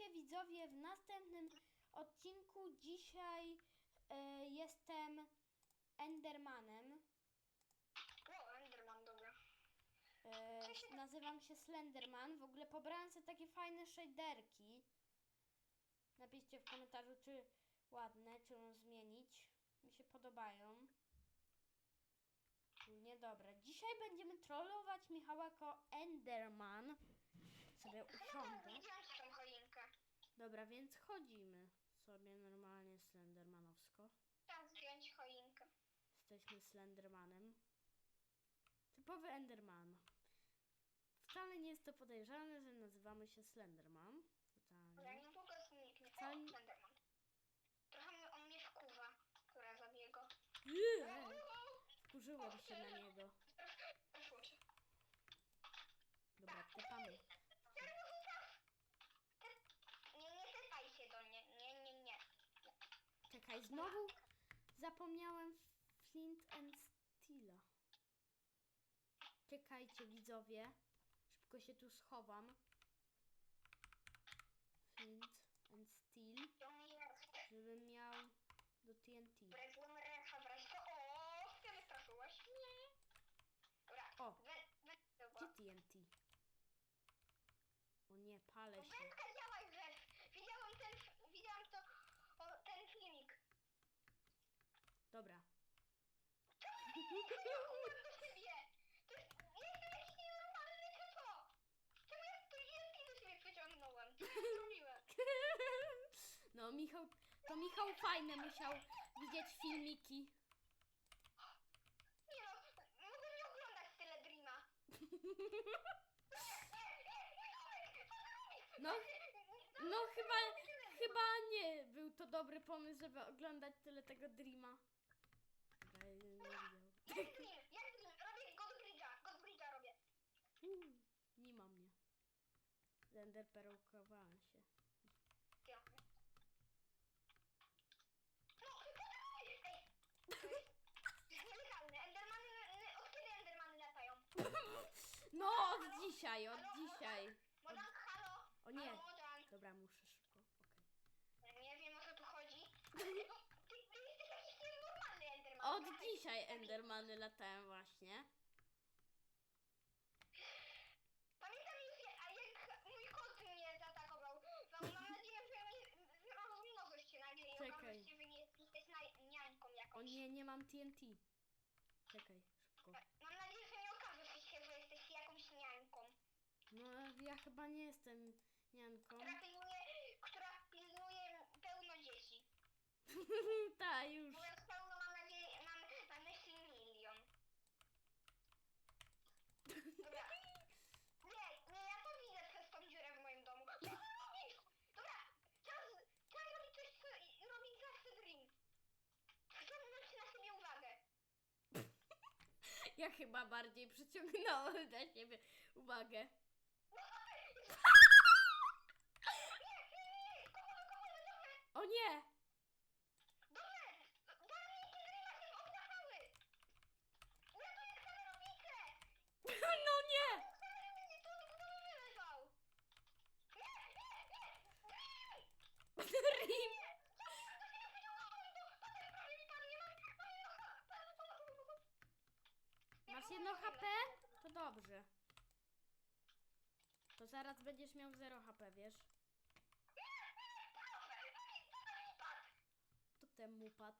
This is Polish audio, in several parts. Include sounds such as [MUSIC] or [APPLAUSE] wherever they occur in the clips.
się widzowie w następnym odcinku. Dzisiaj e, jestem Endermanem. O, Enderman, dobra. E, nazywam się Slenderman. W ogóle pobrałem sobie takie fajne shaderki. Napiszcie w komentarzu, czy ładne, czy ją zmienić. Mi się podobają. Nie dobra. Dzisiaj będziemy trollować Michała jako Enderman. Sobie usiądę. Widziałem. Dobra, więc chodzimy sobie normalnie Slendermanowsko. Trzeba zdjąć choinkę. Jesteśmy Slendermanem. Typowy Enderman. Wcale nie jest to podejrzane, że nazywamy się Slenderman. Dobra, Totalnie. niedługo zniknie. Wcale O, nie- Enderman. Trochę mnie- on mnie wkurza, która zabije go. Eee, Wkurzyłem się na niego. Włączę. Dobra, typamy. Nie, nie sypaj się do mnie. Nie, nie, nie. Czekaj, znowu zapomniałem Flint and Steela. Czekajcie, widzowie. Szybko się tu schowam. Flint and Steel, żebym miał do TNT. Ręka. O, ty wystraszyłaś mnie. Dobra. O. Gdzie TNT? O nie, palę się. Wędka działa już. Widziałam ten, widziałam to, o, ten filmik. Dobra. Ja umiem do siebie. To jest, jestem jakiś nienormalny, czy co? Czemu ja to jest do siebie ja zrobiłem? No, Michał, to Michał fajne musiał widzieć filmiki. Nie no, mogę nie oglądać tyle Dreama. No, no chyba, chyba nie był to dobry pomysł, żeby oglądać tyle tego Dreama. Dobra, ja nie widział. Jak Dream, jak Dream, robię Godbridge'a, Godbridge'a robię. Uuu, Nie ma mnie. Zenderperułkowałem się. Ja. No, robisz? Ej, to jest, nielegalne. Endermany, od kiedy Endermany latają? No, od dzisiaj, od dzisiaj. Modan, halo? O nie. Halo, Modan. Dobra, muszę szybko. Okej. Nie wiem o co tu chodzi. Ty, ty jesteś jakiś nienormalny Enderman. Od dzisiaj Endermany latają właśnie. Pamiętam już, je- a jak mój kot mnie zaatakował. Mam, mam nadzieję, że mi rozmnożysz się nagle i Czekaj. okaże się, że nie jesteś na, niańką jakąś. O nie, mam TNT. Czekaj, szybko. Mam nadzieję, że nie okaże się, że jesteś jakąś niańką. No, ja chyba nie jestem nianką. Która pilnuje, która pilnuje pełno dzieci. [LAUGHS] Ta, już. Mówiąc pełno, mam nadzieję, mam na myśli milion. Dobra. Nie, nie, ja to widzę przez tą dziurę w moim domu. Co ty robisz? Dobra, czas, czas robić coś, co i- robi zawsze Dream. Przyciągnąć na siebie uwagę. Ja chyba bardziej przyciągnąłem [LAUGHS] na siebie uwagę. No co zaraz będziesz miał 0 HP, wiesz? To ten upadł.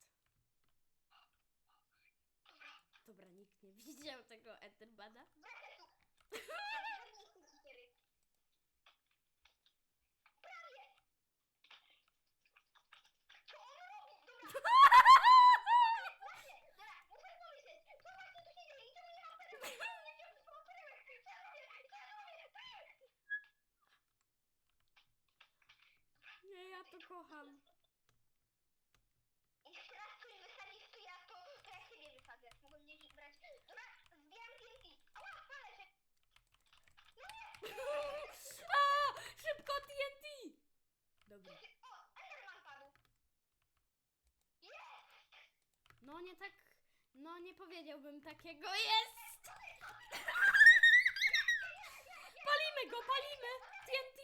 Dobra, nikt nie widział tego Enderbada. Prawie! Co on robi? Dobra, właśnie, dobra, muszę pomyśleć, co właśnie tu się dzieje i czemu nie mam perełek? Nie wiem, co mam perełek! Co ja robię? Co ja robię? Nie, ja to kocham. I teraz coś wysadzisz, to ja to, to ja siebie wysadzę. Mogę mnie brać. Dobra, zbieram TNT. Ała, palę się. No nie! A! Szybko TNT! Dobra. O, Enderman padł. Jest! No nie tak. No nie powiedziałbym takiego. Jest! [LAUGHS] Palimy go, palimy! TNT!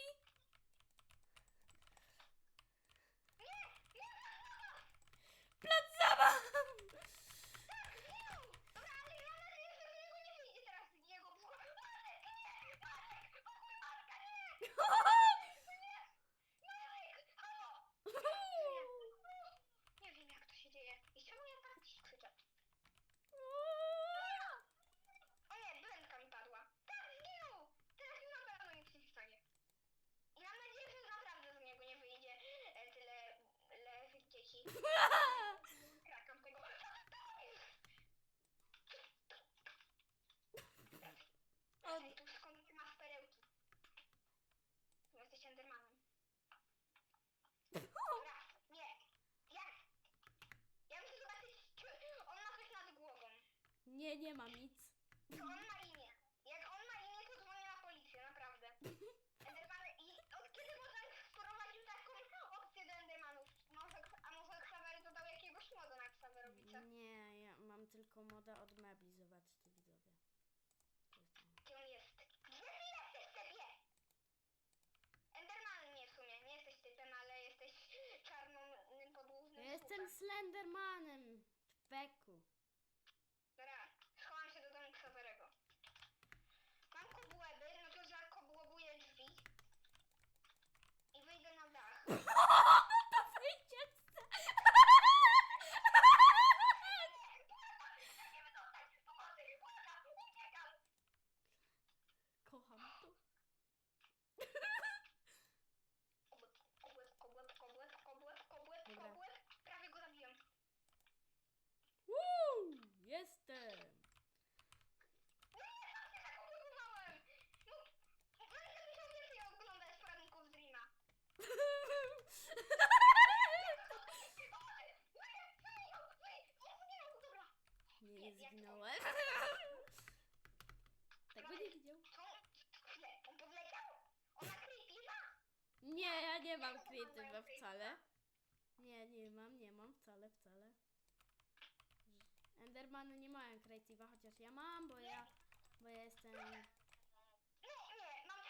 Marek, halo! Nie wiem jak to się dzieje. I czemu ja tak dziś krzyczę? O nie, blendka mi padła. Tak, zginął! Teraz mi na pewno nic się nie stanie. I mam nadzieję, że naprawdę z niego nie wyjdzie e, tyle lewych dzieci. Krakam tego. Ej, tu skąd ty masz perełki? Bo Jesteś Endermanem. Dobra, nie. Jak? Ja muszę zobaczyć, czy on ma coś nad głową. Nie, nie mam nic. To on ma imię. Jak on ma imię, to dzwonię na policję, naprawdę. [LAUGHS] Endermany i od kiedy Mozart wprowadził taką opcję do Endermanów? Może, a może Xavery dodał jakiegoś moda na Xaverowice? Nie, ja mam tylko moda od mebli, zobaczcie widzowie. To jest on. Gdzie on jest? Gdzie ty jesteś, typie? Enderman nie w sumie, nie jesteś typem, ale jesteś czarnym podłużnym Ja jestem Slendermanem. Czpeku. Dobra, schowam się do domu Xaverego. Mam kobłęby, no to zakobłobuję drzwi. I wyjdę na dach. To wyjdzie Kocham to. Kobłeb, kobłeb, kobłeb, kobłeb, kobłeb, kobłeb, Dobra. kobłeb. Prawie go zabiłem. Woo! Jestem. No nie, sam się zakobłebowałem! No, będę musiał więcej oglądać poradników z Dreama. Nie, Nie, nie jak to? zginąłem. Tego nie widział. Co? Chwilę, on podleciał? On ma creative'a? Nie, ja nie mam creative'a wcale. Nie, nie mam, nie mam wcale, wcale. Endermany nie mają creative'a, chociaż ja mam, bo ja, bo ja jestem... Nie, nie, mam...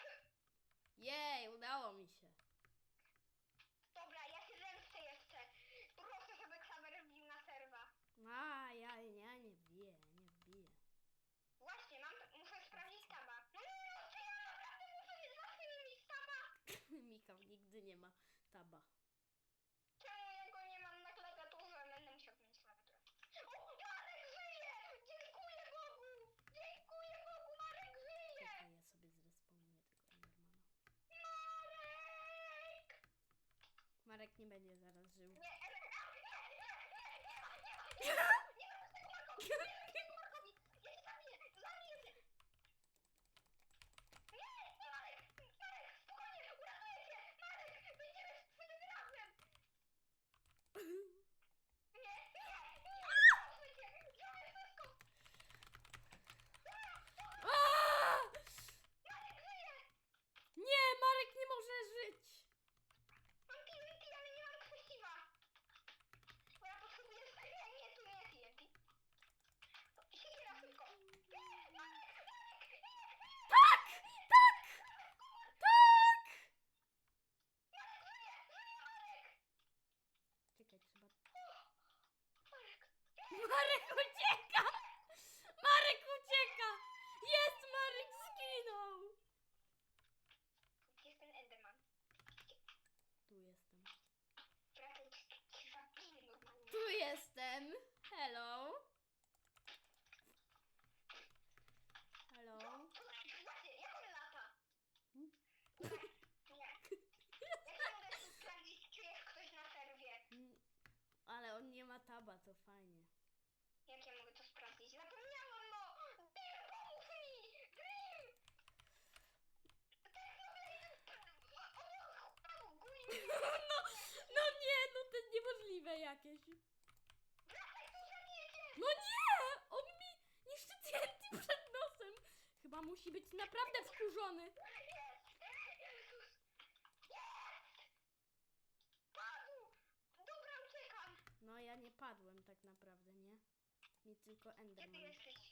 Jej, udało mi się. Dobra, ja się zemszczę jeszcze. Proszę, żeby Xaver wbił na serwa. A, ja, ja nie wbiję, nie wbiję. Właśnie, mam, muszę sprawdzić taba. No nie, no, czy ja naprawdę muszę zawsze mieć taba? Mikał nigdy nie ma taba. Czemu ja go nie mam na klawiaturze? Będę musiał mieć klawiaturę. O, Marek żyje! Dziękuję Bogu! Dziękuję Bogu, Marek żyje! Czekaj, ja sobie zrespawnuję tego Endermana. Marek! Marek nie będzie zaraz żył. Nie, e, nie, nie, nie, nie, nie, nie, nie ma tego Markowi! Nie ma tego Markowi! Ja cię zabiję! Zabiję cię! Nie, nie, Marek! Marek, spokojnie! Uratuję cię! Marek! Będziemy wtedy razem! Nie, nie, nie! Proszę cię! Zrobię wszystko! Aaa! Marek żyje! Nie, Marek nie może żyć! Mam TNT, ale nie mam krzesiwa! Bo ja potrzebuję... Nie, nie, tu nie jest TNT. Siekiera szybko! Nie, Marek! Marek! Nie, nie! Tak! Tak! Tak! Marek żyje! Żyje Marek! Czekaj, trzeba... Marek! Marek ucieka! Marek ucieka! Jest, Marek zginął! Gdzie jest ten Enderman? Tu jestem. Prawie cię zabiję normalnie. Tu jestem! Hello! Hello? Co? Właśnie, jak on lata? Hmm? Nie. Ja się mogę tu sprawdzić, czy jest ktoś na serwie. Mm, Ale on nie ma taba, to fajnie. Jak ja mogę to sprawdzić? Zapomniałam, no! Dream, pomóż mi! Dream! No, no nie, no to niemożliwe jakieś. No nie! On mi niszczy TNT przed nosem. Chyba musi być naprawdę wkurzony. No ja nie padłem tak naprawdę, nie? Mi tylko Gdzie ty Enderman jesteś? padł.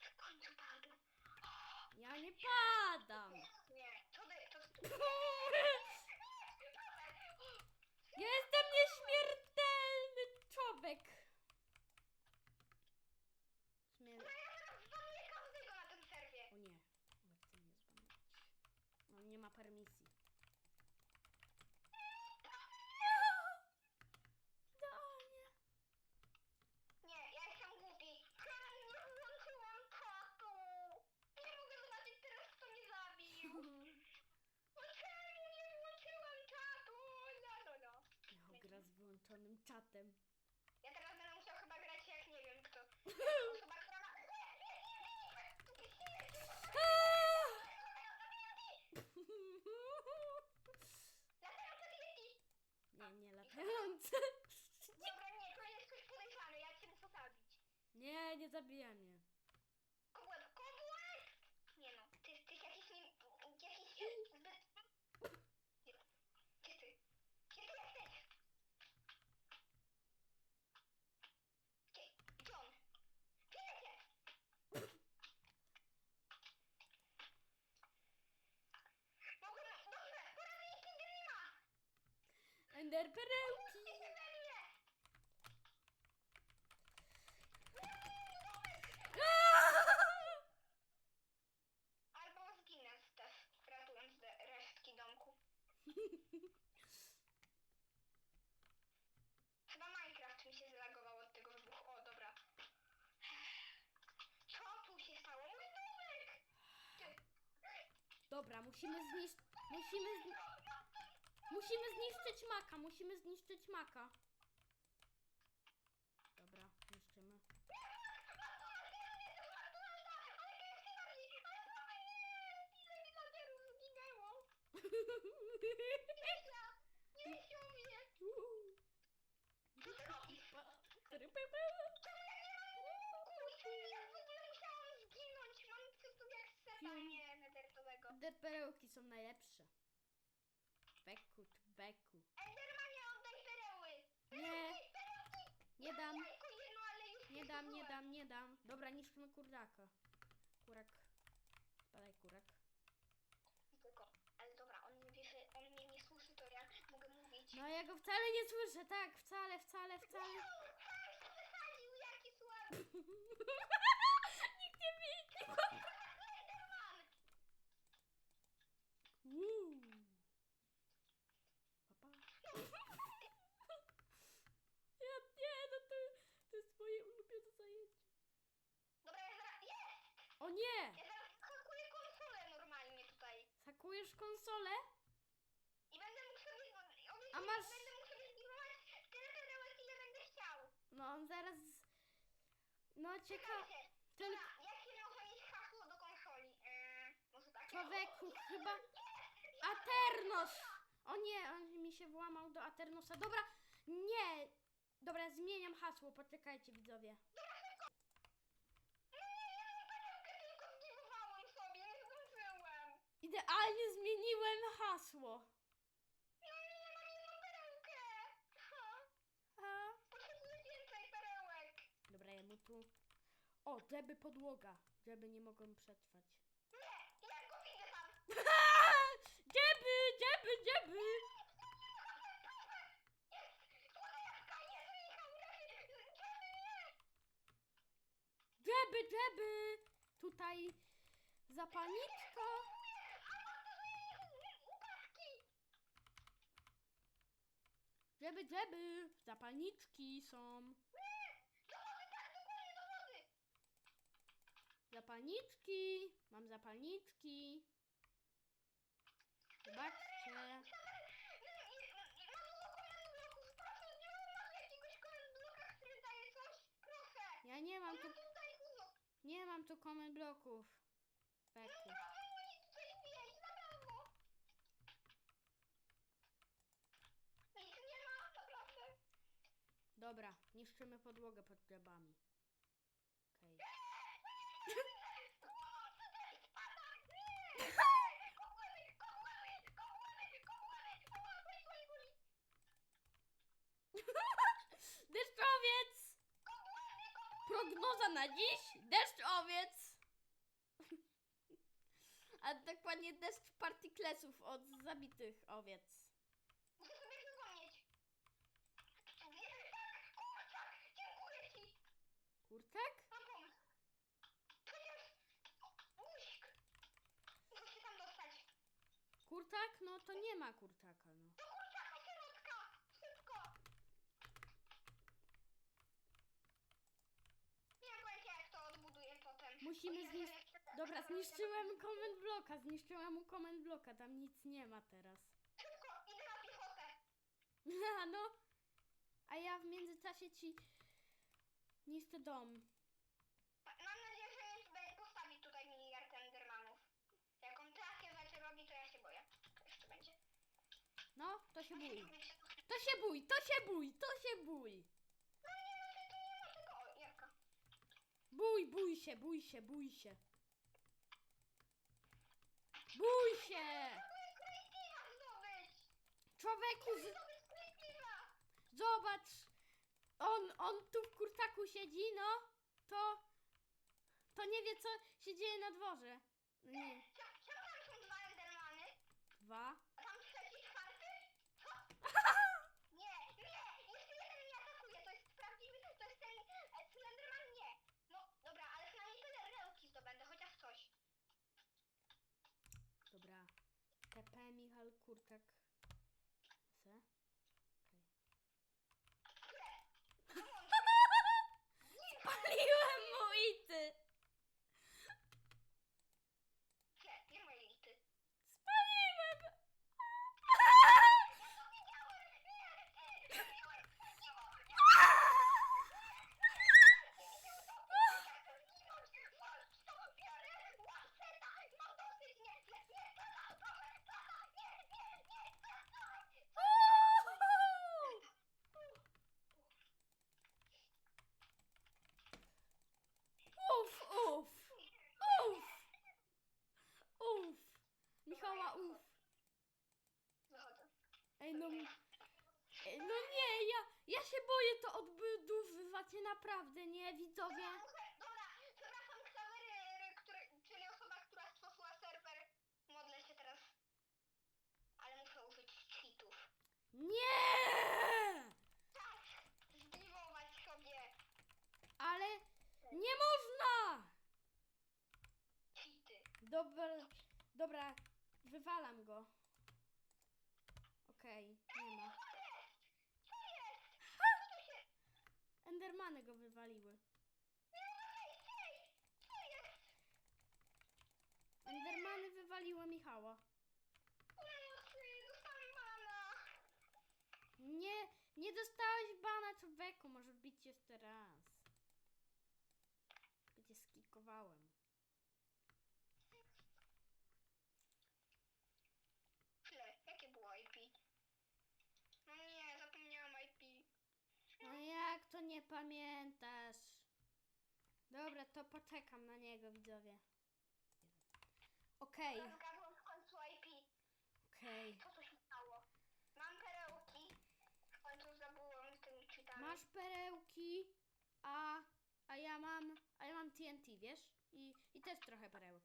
W końcu padł. Ja nie padam! Nie, to ty, to ty. [LAUGHS] Jestem nieśmiertelny No ja zaraz zbanuję każdego na tym serwie. O nie, chce mnie zbanować. No nie ma permisji. Idealnie. Nie, ja jestem głupi. Czemu nie włączyłam czatu? Nie mogę zobaczyć teraz, kto mnie zabił. No czemu nie włączyłam czatu? No, no, no. Miał gra z wyłączonym czatem. Ja teraz będę musiał chyba grać jak nie wiem kto. Osoba, która ma... Latające klieki! Nie, nie latające. Dobra, nie, to jest ktoś podejrzany, ja cię muszę zabić. Nie, nie zabija mnie. Kobłek, kobłek! Nie no, ty jesteś jakiś nie... jakiś. Nie, Gdzie ty? Gdzie ty jesteś? Gdzie? Gdzie on? Widzę cię! Mogę... Dobrze, pora Dreama! Ender perełki. Nie się ze mnie! Albo zginę też, ratując de- resztki domku. Chyba Minecraft mi się zlagował od tego wybuchu. O, dobra. Co tu się stało? Mój domek! Ty. Dobra, musimy zniszczyć. Musimy zni Musimy zniszczyć maka, musimy zniszczyć maka. Dobra, niszczymy. Ile villagerów zginęło? Nie wziął mnie! Co ty robisz? Kurczę, ja w ogóle musiałam zginąć. Mam przez to jak seta, nie nedertowego. Ender perełki są najlepsze. Beku, tu beku. Endermanie, oddaj pereły! Nie, nie dam, Tylko jedno, ale już nie dam, nie dam, nie dam. Dobra, niszczymy kuraka. Kurak. Spadaj kurak. Tylko, ale dobra, on nie wie, że on mnie nie słyszy, to ja mogę mówić. No ja go wcale nie słyszę, tak, wcale, wcale, wcale. Hans [LAUGHS] przesadził, jaki słaby! [LAUGHS] Nikt nie widzi. Enderman! Uuu. Papa. Ja nie, no to, to jest moje ulubione zajęcie. Dobra, ja zaraz... Jest! O nie! Ja zaraz hakuję konsolę normalnie tutaj. Hakujesz konsolę? I będę mógł sobie... A A masz- Będę mógł sobie zbudować tyle perełek, ile będę chciał. No on zaraz... No ciekawe. Czekajcie. Tylko Dobra, jakie można mieć hasło do konsoli? Eee, może tak? człowieku chyba... Aternos! O nie, on mi się włamał do Aternosa. Dobra, nie! Dobra, zmieniam hasło, poczekajcie widzowie. Idealnie zmieniłem hasło. No nie, mam jedną perełkę. Ha, A? potrzebuję więcej perełek. Dobra, ja mu tu... O, żeby podłoga, żeby nie mogłem przetrwać. Nie, ja go widzę tam. Dzieby, dzieby, dzieby! Słodeczka, jest Michał. Czemu nie? Dzieby, dzieby! Tutaj zapalniczka. Dzieby, dzieby! Zapalniczki są. Zapalniczki! Mam zapalniczki. Zobaczcie. Ja nie mam tu, nie mam tu comment bloków. Niszczymy podłogę pod drzewami. Okej. Deszczowiec! Prognoza na dziś? Deszczowiec! A dokładnie deszcz partyklesów od zabitych owiec. Muszę sobie przypomnieć. Kurczak, dziękuję ci. Kurczak? Mam pomysł. Przecież... Uśk. Muszę się tam dostać. Kurczak kurczak? No to nie ma kurczaka, no. Do kurczaka środka! Szybko! Nie pojęcia jak to odbuduję potem. Musimy zniszczyć... Dobra, zniszczyłem comment bloka, zniszczyłem mu comment bloka, tam nic nie ma teraz. Szybko, idę na piechotę. A [LAUGHS] no, a ja w międzyczasie ci niszczę dom. Mam nadzieję, że nie będzie postawić tutaj miliard Endermanów. Jak on takie rzeczy robi, to ja się boję. Jeszcze będzie. No, to się bój. To się bój, to się bój, to się bój. O. Bój, bój się, bój się, bój się. Bój się! Creative'a zdobyć! Człowieku, z... Zdobyć creative'a! zobacz. On, on tu w kurczaku siedzi, no. To... To nie wie, co się dzieje na dworze. Nie. Czemu tam są dwa Endermany? Dwa. A tam trzeci, czwarty? Nie, nie! Jeszcze jeden mnie atakuje. To jest prawdziwy, to jest ten e, Slenderman? Nie. No, dobra, ale przynajmniej tyle rełki zdobędę, chociaż coś. Dobra. TP Michal Kurczak. Se. Okej. Które? Nie, Paliłem mu ity! nie, nie moje lity. Spaliłem! Ja to widziałem! Nie, nie, nie, Uf, uf! Uf! Uf! Michała, uf! Wychodzę. Ej, no... Ej, no nie, ja, ja się boję to odbudowywać, naprawdę, nie, widzowie? Dobra, muszę- dobra, Ksawery, który, czyli osoba, która stworzyła serwer. Modlę się teraz. Ale muszę użyć cheatów. Nie! Tak! Zdenerwować sobie Ale nie można! cheaty. Dobra, dobra, wywalam go. bany go wywaliły. Endermany wywaliły Michała. Nie, nie dostałeś bana człowieku, może wbić jeszcze raz. Będzie skikowałem. To nie pamiętasz? Dobra, to poczekam na niego, widzowie. Okej, zgadłam w końcu IP. okej. Co tu się stało? Mam perełki. W końcu zabyłam tymi cheatami. Masz perełki, a, a ja mam, a ja mam TNT, wiesz? I, I też trochę perełek.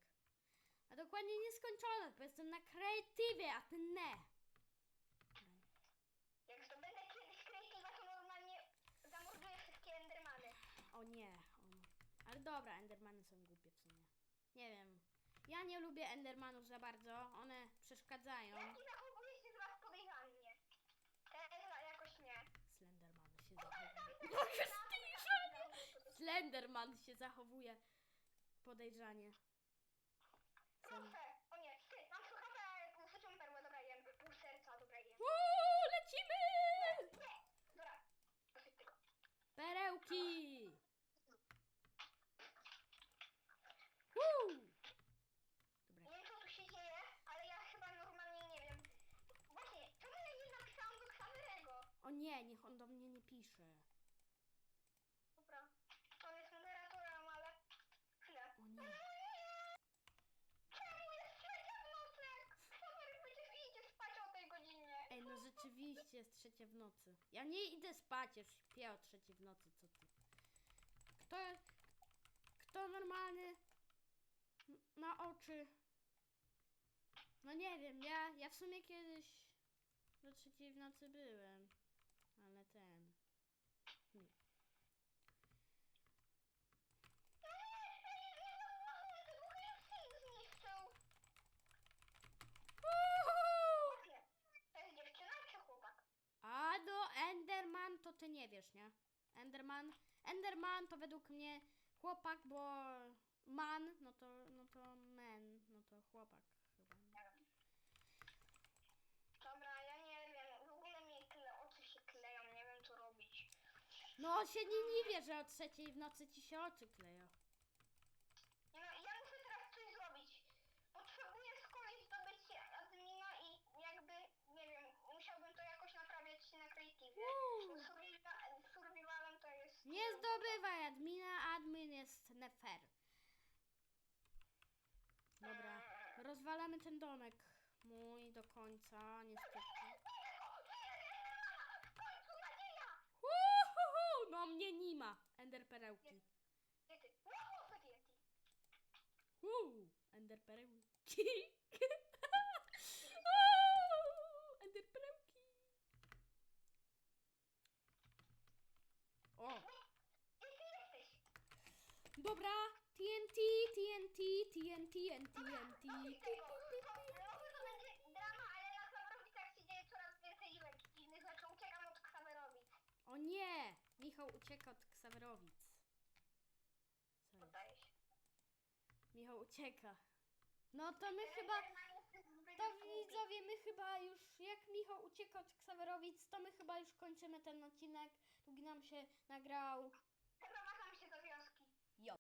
A dokładnie nieskończone, bo jestem na kreatywie, a ty nie. Jak zdobędę kiedyś creative'a, to normalnie zamorduję wszystkie endermany. O nie, on. Ale dobra, endermany są głupie w sumie. Nie wiem. Ja nie lubię endermanów za bardzo, one przeszkadzają. Jaki zachowuje się z was podejrzanie? Jakoś nie. Slenderman się zachowuje. No, Justyna! Slenderman się zachowuje podejrzanie. Proszę, o nie, ty, mam życią perłę, dobra jem, pół serca, dobra jem. Uuu, lecimy! Nie, dobra, dosyć tego. Perełki! Woo! Dobra. Nie wiem co tu się dzieje, ale ja chyba normalnie nie wiem. Właśnie, czemu ja nie napisałam do Xaverego? O nie, niech on do mnie nie pisze. Dobra, on jest moderatorem, ale... Chwilę. O nie. Czemu jest trzecia w nocy? Będzie idzie spać o tej godzinie. Ej, no rzeczywiście jest trzecia w nocy. Ja nie idę spać, już śpię o trzeciej w nocy, co ty? Kto, kto normalny na oczy? No nie wiem, ja, ja w sumie kiedyś do trzeciej w nocy byłem, to ty nie wiesz, nie? Enderman. Enderman to według mnie chłopak, bo man, no to, no to man, no to chłopak chyba. nie? Dobra, ja nie wiem, w ogóle mi kle, oczy się kleją, nie wiem co robić. No się nie niwie, że o trzeciej w nocy ci się oczy kleją. Nie no, ja muszę teraz coś zrobić. Potrzebuję z kolei zdobyć admina i jakby, nie wiem, musiałbym to jakoś naprawiać na creative. Survival, survivalem to jest... Nie zdobywaj admina, admin jest nefer. Dobra, rozwalamy ten domek mój do końca, niestety. Uhuhu, no mnie nie ma. Ender perełki. Uuu, ender perełki. Uuu, ender perełki. O, Gdzie ty jesteś? dobra. TNT, TNT, TNT, TNT, TNT. Dosyć tego. To- Może to będzie drama, ale na Ksawerowicach się dzieje coraz więcej dziwek dziwnych rzeczy. Uciekam od Ksawerowic. O nie! Michał ucieka od Ksawerowic. Co jest? Podaje się. Michał ucieka. No to my chyba, to widzowie, my chyba już, jak Michał ucieka od Ksawerowic, to my chyba już kończymy ten odcinek. Długi nam się nagrał.